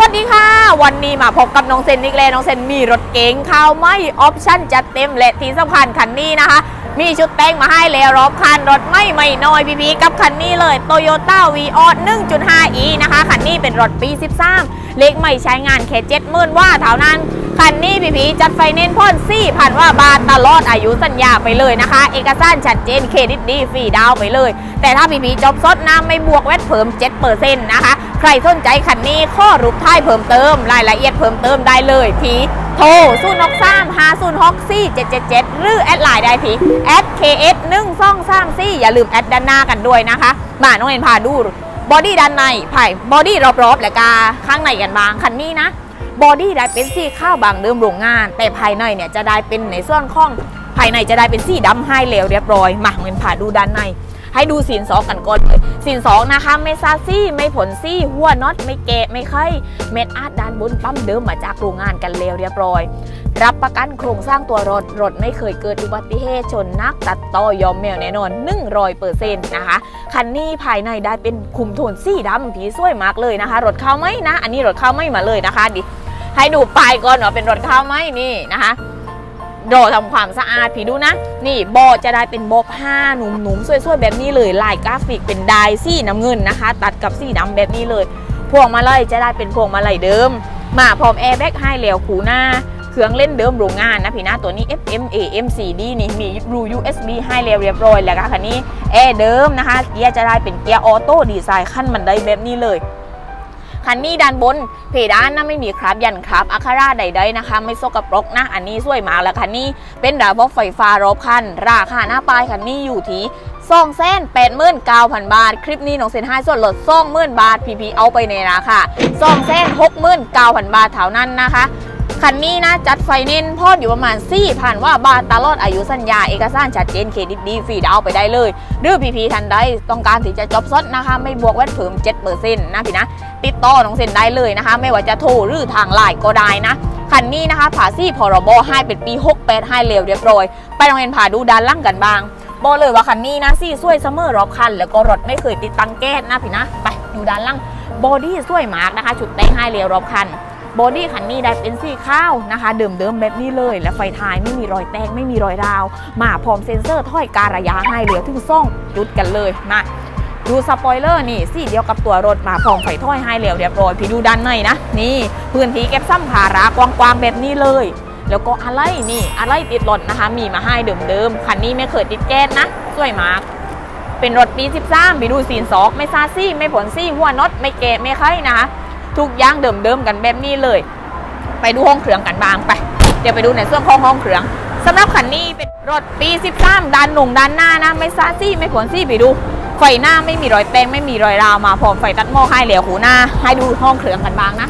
วัสดีค่ะ วันนี้มาพบกับน้องเซนนิกแล้วน้องเซนมีรถเก๋งข้าวไม่ออปชั่นจัดเต็มและที่สำคัญคันนี้นะคะ มีชุดแต่งมาให้แล้วรอบคันรถไม่ไม่น้อยพีพีกับคันนี้เลย Toyota v ีออ 1.5e นะคะ คันนี้เป็นรถปี 13 เล็กไม่ใช้งานแค่70,000ว่าเท่านั้น คันนี้พีพีจัดไฟแนนพ่น4,000ว่าบาทตลอดอายุสัญญาไปเลยนะคะ เอกสารชัดเจนเครดิตดีฟรีดาวไปเลย แต่ถ้าพีพีจบสดน้ำไม่บวกแวดเพิ่ม7%นะคะ ใครสนใจคันนี้ข้อรูปท้ายเพิ่มเติม รายละเอียดเพิ่มเติมได้เลยทีโทร0 6 3 5 0 6 4 7 7 7หรือแอดไลน์ได้ที่แอด KS 1 2 3 4อย่าลืมแอดด้านหน้ากันด้วยนะคะมาน้องเอ็นพาดูบอดี้ด้านในไผ่บอดี้รอบๆและกาข้างในกันบางคันนี้นะบอดี้ได้เป็นสีข้าวบางเดิมโรงงาน แต่ภายในเนี่ยจะได้เป็นในส่วนของภายในจะได้เป็นสีดำให้แล้วเรียบร้อยมาเงินผ่าดูด้านใน ให้ดูสินสองกันก่อนเลยสินสองนะคะไม่ซาซี่ไม่ผลซี่ หัวน็อตไม่เกะไม่ไข่เม็ดอาร์ตด้านบนปั๊มเดิมมาจากโรงงานกันแล้วเรียบร้อย รับประกันโครงสร้างตัวรถรถไม่เคยเกิดอุบัติเหตุชนนักตัดต่อยอมแมวแน่นอน100%นะคะคันนี้ภายในได้เป็นคุมโทนสีดำผีสวยมากเลยนะคะ รถเข้าไหมนะ อันนี้รถเข้าไหมมาเลยนะคะดิให้ดูปลายก่อนว่าเป็นรถเข้าไหมนี่นะคะ รอทำความสะอาดผีดูนะ นี่โบจะได้เป็นโบผ้าหนุ่มๆสวยๆแบบนี้เลยลายกราฟิกเป็นดายสีน้ำเงินนะคะ ตัดกับสีดำแบบนี้เลยพวงมาลัยจะได้เป็นพวงมาลัยเดิม มาพร้อมแอร์แบ็กให้แล้วขูหน้าเครื่องเล่นเดิมโรงงานนะพี่นะตัวนี้ FM AM CD นี่มีรู USB ให้แล้วเรียบร้อยแล้วค่ะคันนี้แอร์เดิมนะคะเกียร์จะได้เป็นเกียร์ออโต้ดีไซน์ขั้นบันไดแบบนี้เลย คันนี้ด้านบน เพดานนะไม่มีคราบยันคราบอัคราใดๆนะคะ ไม่สกปรกนะ อันนี้สวยมากแล้วคันนี้เป็นระบบไฟฟ้ารอบคัน ราคาหน้าปลายคันนี้อยู่ที่สองแสนแปดหมื่นเก้าพันบาท คลิปนี้น้องเซนให้ส่วนลดสองหมื่นบาทพีพีเอาไปในราคาสองแสนหกหมื่นเก้าพันบาทเท่านั้นนะคะ คันนี้นะจัดไฟเน้นพอดอยู่ประมาณ4พันว่าบาทตลอดอายุสัญญาเอกสารชัดเจนเครดิตดีฟรีดาวไปได้เลย หรือพีพีทันใดต้องการที่จะจบซดนะคะ ไม่บวกแวดเพิ่ม7%นะพี่นะ ติดต่อน้องเซ็นได้เลยนะคะ ไม่ว่าจะโทรหรือทางไลน์ก็ได้นะคันนี้นะคะผ่าซี่พรบให้เป็นปี 68 ให้เร็วเรียบร้อย ไปโรงเรียนผ่าดูด้านล่างกันบ้างบอกเลยว่าคันนี้นะซี่สวยเสมอรอบคัน แล้วก็รถไม่เคยติดตังแก๊สนะพี่นะ ไปดูด้านล่างบอดี้สวยมากนะคะ ชุดแต่งให้เร็วรอบคัน บอดี้คันนี้ได้เป็นสีขาวนะคะเดิมๆแบบนี้เลย และไฟท้ายไม่มีรอยแตกไม่มีรอยราว มาพร้อมเซ็นเซอร์ถ้อยการระยะให้เหลือถึงซ่องจุดกันเลยมาดูสปอยเลอร์นี่สีเดียวกับตัวรถมาพร้อมไฟถ้อยให้เหลวเรียบร้อยพี่ดูด้านในนะ นี่ พื้นที่เก็บซ้ำภาระกว้างๆแบบนี้เลยแล้วก็อะไรนี่อะไรติดรถนะคะ มีมาให้เดิมๆคันนี้ไม่เคยติดแก๊สนะสวยมาก เป็นรถปี 13ไปดูสีนสอกไม่ซาซี่ ไม่ผลซี่ หัวน็อตไม่เกะไม่ไข่นะคะ ทุกอย่างเดิมๆกันแบบนี้เลย ไปดูห้องเครื่องกันบ้างไป เดี๋ยวไปดูในส่วนของห้องเครื่องสำหรับคันนี้เป็นรถปี 13ด้านหนุ่งด้านหน้านะ ไม่ซ่าซี่ไม่ผลซี่ไปดู ไฟหน้าไม่มีรอยแตงไม่มีรอยราวมาพร้อมไฟตัดหม้อให้เหลียวหูหน้า ให้ดูห้องเครื่องกันบ้างนะ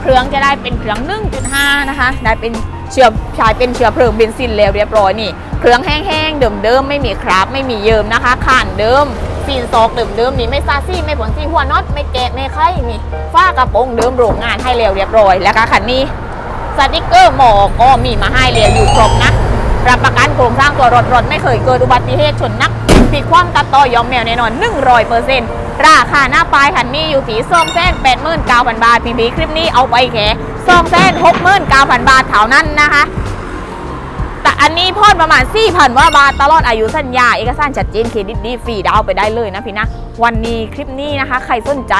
เครื่องจะได้เป็นเครื่อง1.5นะคะ ได้เป็นเชื้อใช้เป็นเชื้อเพลิงเบนซินแล้วเรียบร้อยนี่ เครื่องแห้งๆเดิมๆไม่มีคราบไม่มีเยิมนะคะข่านเดิม ซีนซอกเดิมๆนี่ไม่ซาซี่ไม่ผลซี่หัวน็อตไม่แกะไม่ไข่นี่ฝ้ากระโปรงเดิมโรงงานให้แล้วเรียบร้อย แล้วก็คันนี้สติกเกอร์หมอก็มีมาให้แล้วอยู่ครบนะรับประกันโครงสร้างตัวรถรถไม่เคยเกิดอุบัติเหตุชนนักผิดความตัดต่อยอมแมวแน่นอน 100%ราคาหน้าปลายคันนี้อยู่ที่สองแสนแปดหมื่นเก้าพันบาทพีพีคลิปนี้เอาไปแค่สองแสนหกหมื่นเก้าพันบาทเท่านั้นนะคะ อันนี้พอดประมาณ4,000ว่าบาทตลอดอายุสัญญา เอกสารชัดเจนเครดิตดีฟรีดาวไปได้เลยนะพี่นะ วันนี้คลิปนี้นะคะ ใครสนใจ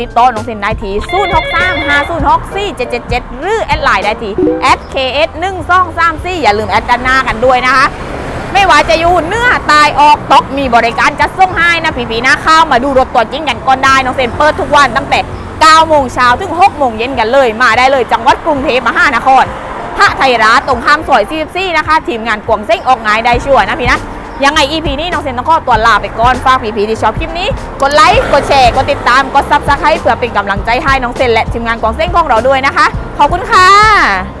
ติดต่อน้องเซนได้ที่0 6 3 5 0 6 4 7 7 7 หรือแอดไลน์ได้ที่ @ks 1 2 3 4อย่าลืมแอดด้านหน้ากันด้วยนะคะไม่ว่าจะอยู่เนื้อตายออกตอกมีบริการจัดส่งให้นะพี่ๆนะเข้ามาดูรถตัวจริงกันก่อนได้น้องเซนเปิดทุกวันตั้งแต่9โมงเช้าถึง6โมงเย็นกันเลย มาได้เลยจังหวัดกรุงเทพมหานคร พระไทยรัฐตรงข้ามซอย44นะคะ ทีมงานกวงเซ้งออกงายได้ชัวนะพี่นะ ยังไง EP นี้น้องเซนต้องขอตัวลาไปก่อน ฝากพี่ๆที่ชอบคลิปนี้ กดไลค์ กดแชร์ กดติดตาม กดซับสไคร b ์เพื่อเป็นกำลังใจให้น้องเซนและทีมงานกวงเซ้งของเราด้วยนะคะ ขอบคุณค่ะ